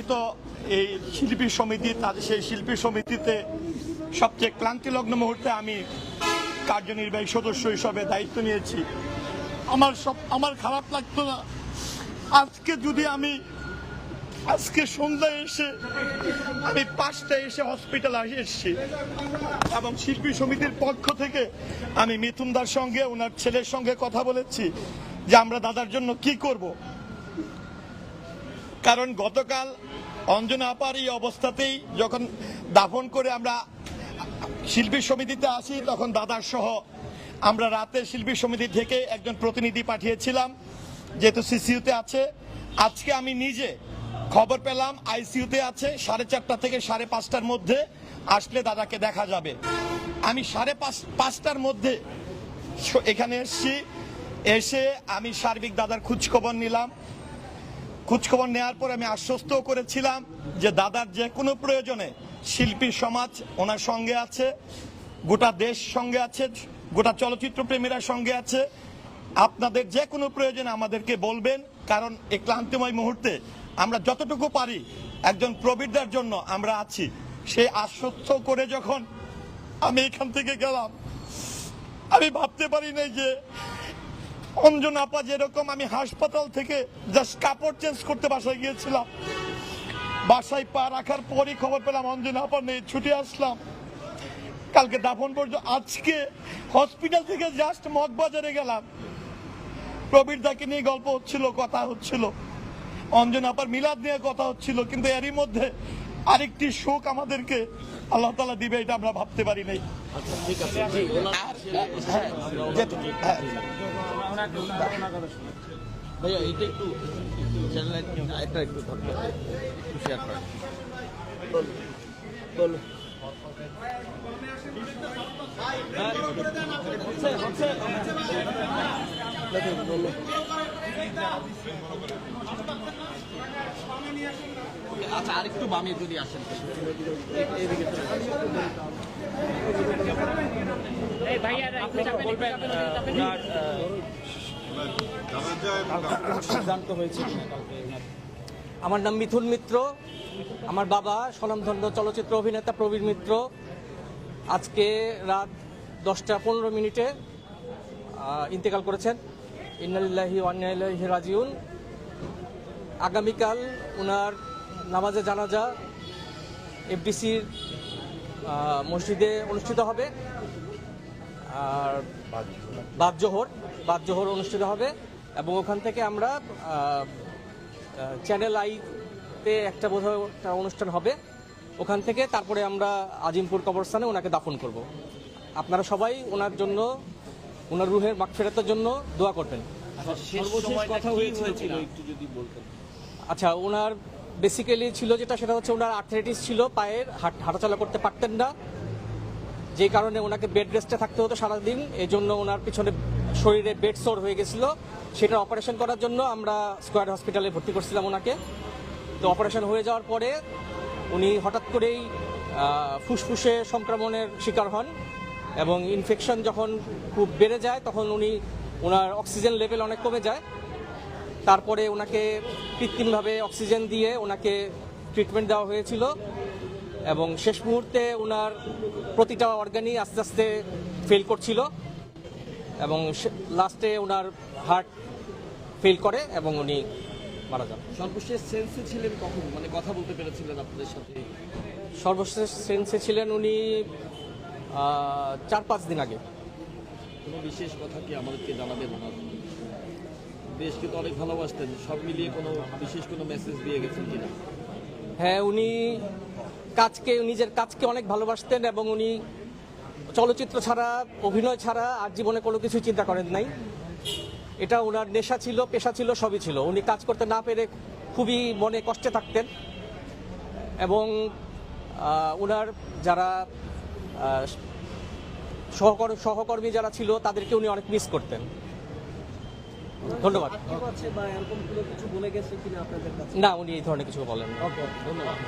লালিত এই শিল্পী সমিতি তাদের সেই শিল্পী সমিতিতে সবচেয়ে ক্লান্তিলগ্ন মুহূর্তে আমি কার্যনির্বাহী সদস্য হিসাবে দায়িত্ব নিয়েছি। আমার সব, আমার খারাপ লাগতো না। আজকে যদি আমি, আজকে সন্ধ্যায় এসে, আমি পাঁচটায় এসে হসপিটাল এসেছি এবং শিল্পী সমিতির পক্ষ থেকে আমি মিথুনদার সঙ্গে, ওনার ছেলের সঙ্গে কথা বলেছি যে আমরা দাদার জন্য কি করব। কারণ গতকাল অঞ্জনা আপার এই অবস্থাতেই যখন দাফন করে আমরা শিল্পী সমিতিতে আসি, তখন দাদার সহ আমরা রাতে শিল্পী সমিতি থেকে একজন প্রতিনিধি পাঠিয়েছিলাম, যেহেতু সিসিউতে আছে। আজকে আমি নিজে খবর পেলাম আইসিইউতে আছে, সাড়ে চারটা থেকে সাড়ে পাঁচটার মধ্যে আসলে দাদাকে দেখা যাবে। আমি সাড়ে পাঁচ, পাঁচটার মধ্যে এখানে এসছি, এসে আমি সার্বিক দাদার খোঁজখবর নিলাম। খোঁজখবর নেওয়ার পর আমি আশ্বস্ত করেছিলাম যে দাদার যে কোনো প্রয়োজনে শিল্পী সমাজ ওনার সঙ্গে আছে, গোটা দেশ সঙ্গে আছে, গোটা চলচ্চিত্র প্রেমীরা সঙ্গে আছে। আপনাদের যে কোনো প্রয়োজনে আমাদেরকে বলবেন, কারণ এই ক্লান্তিময় মুহূর্তে আমরা যতটুকু পারি একজন প্রবীরদার জন্য আমরা আছি। সেই আশ্বস্ত করে যখন আমি এখান থেকে গেলাম, আমি ভাবতে পারি নাই যে অঞ্জন আপা যেরকম আমি হাসপাতাল থেকে জাস্ট কাপড় চেঞ্জ করতে বাসায় গিয়েছিলাম। বাসায় পা রাখার পরই খবর পেলাম অঞ্জন আপা নেই ছুটে আসলাম। কালকে দাফন পর্যন্ত আজকে হসপিটাল থেকে জাস্ট মগবাজারে গেলাম। প্রবীর দাকে নিয়ে গল্প হচ্ছিল কথা হচ্ছিল। অঞ্জন আপার মিলাদ নিয়ে কথা হচ্ছিল কিন্তু এরই মধ্যে আরেকটি শোক আমাদেরকে আল্লাহ তালা দিবে এটা আমরা ভাবতে পারি নাই। ভাইয়া এটা একটু চ্যানেল একটা একটু ধরতে একটু শেয়ার করেন বলুন। আচ্ছা আরেকটু বামে যদি আসেন আসেন। সিদ্ধান্ত? আমার নাম মিথুন মিত্র। আমার বাবা স্বনামধন্য চলচ্চিত্র অভিনেতা প্রবীর মিত্র। আজকে রাত দশটা পনেরো মিনিটে ইন্তেকাল করেছেন। ইন্নালিল্লাহি ওয়ান্নাইলাহি রাজিউন। আগামীকাল ওনার নামাজে জানাজা এফডিসির মসজিদে অনুষ্ঠিত হবে। আর বাদ জোহর বাদ জোহর অনুষ্ঠিত হবে এবং ওখান থেকে আমরা চ্যানেল আইতে একটা বোধহয় একটা অনুষ্ঠান হবে। ওখান থেকে তারপরে আমরা আজিমপুর কবরস্থানে ওনাকে দাফন করব। আপনারা সবাই ওনার জন্য ওনার রুহের মাগফিরাতের জন্য দোয়া করবেন। সর্বশেষ হয়েছিল একটু যদি বলতেন। আচ্ছা ওনার বেসিক্যালি ছিল যেটা সেটা হচ্ছে ওনার আর্থ্রাইটিস ছিল পায়ের হাঁটাচলা করতে পারতেন না। যে কারণে ওনাকে বেড রেস্টে থাকতে হতো সারাদিন এই জন্য ওনার পিছনে শরীরে বেড সোর হয়ে গেছিল। সেটা অপারেশন করার জন্য আমরা স্কোয়ার হসপিটালে ভর্তি করছিলাম ওনাকে। তো অপারেশন হয়ে যাওয়ার পরে উনি হঠাৎ করেই ফুসফুসে সংক্রমণের শিকার হন এবং ইনফেকশন যখন খুব বেড়ে যায়, তখন উনি ওনার অক্সিজেন লেভেল অনেক কমে যায়। তারপরে ওনাকে কৃত্রিমভাবে অক্সিজেন দিয়ে ওনাকে ট্রিটমেন্ট দেওয়া হয়েছিল। এবং শেষ মুহূর্তে ওনার প্রতিটা অর্গানই আস্তে আস্তে ফেল করছিল এবং লাস্টে ওনার হার্ট ফেল করে এবং উনি মারা যান। সর্বশেষ সেন্সে ছিলেন কখন? মানে কথা বলতে পেরেছিলেন আপনাদের সাথে? সর্বশেষ সেন্সে ছিলেন উনি চার পাঁচ দিন আগে। কোনো বিশেষ কথা কি আমাদেরকে জানাবেন ওনার? দেশকে তো অনেক ভালোবাসতেন সব মিলিয়ে কোনো বিশেষ কোনো মেসেজ দিয়ে গেছেন কিনা? হ্যাঁ উনি কাজকে নিজের কাজকে অনেক ভালোবাসতেন এবং উনি চলচ্চিত্র ছাড়া অভিনয় ছাড়া আর জীবনে কোনো কিছু চিন্তা করেন নাই। এটা ওনার নেশা ছিল পেশা ছিল সবই ছিল। উনি কাজ করতে না পেরে খুবই মনে কষ্টে থাকতেন এবং ওনার যারা সহকর সহকর্মী যারা ছিল তাদেরকে উনি অনেক মিস করতেন। ধন্যবাদ। না উনি এই ধরনের কিছু বলেন ধন্যবাদ।